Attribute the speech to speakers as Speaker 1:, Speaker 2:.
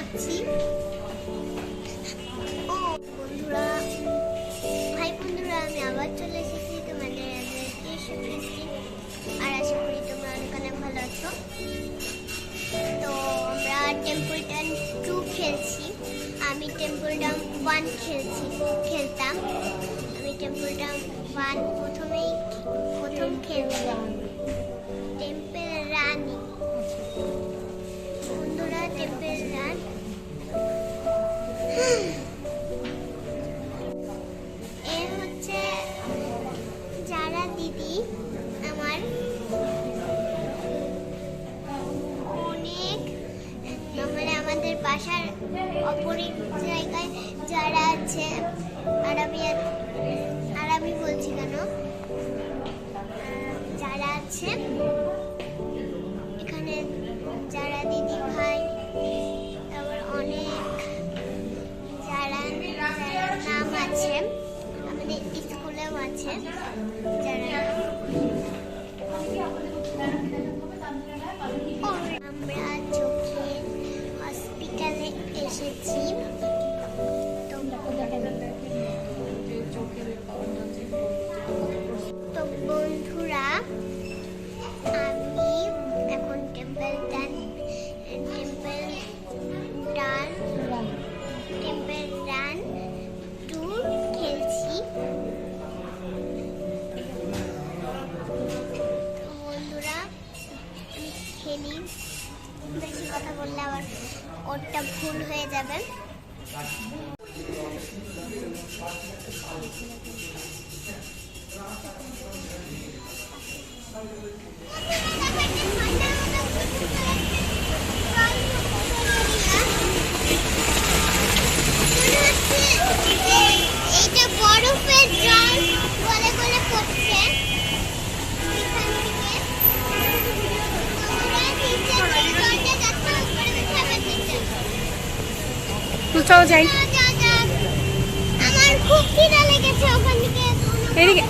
Speaker 1: যাচ্ছি ও বন্ধুরা, ভাই বন্ধুরা, আমি আবার চলে এসেছি তোমাদের আর আশা করি তোমরা অনেক ভালো আছো। তো আমরা টেম্পল টু খেলছি। আমি টেম্পল ডাউন ওয়ান খেলছি, খেলতাম। আমাদের বাসার অপরিক জায়গায় যারা আছে, আর আমি আর আমি বলছি কেন? যারা আছে, এখানে যারা দিদি ভাই, তারপর অনেক যারা যারা নাম আছে, আমাদের স্কুলেও আছে, যারা এসেছি। তো আমি এখন temple done temple done temple run two খেলছি। বন্ধুরা বেশি কথা বললে আবার ওরটা ভুল হয়ে যাবে। এইটা
Speaker 2: চলো যাই।
Speaker 1: আমার খুব খিদা লেগেছে ওখান থেকে
Speaker 2: এদিকে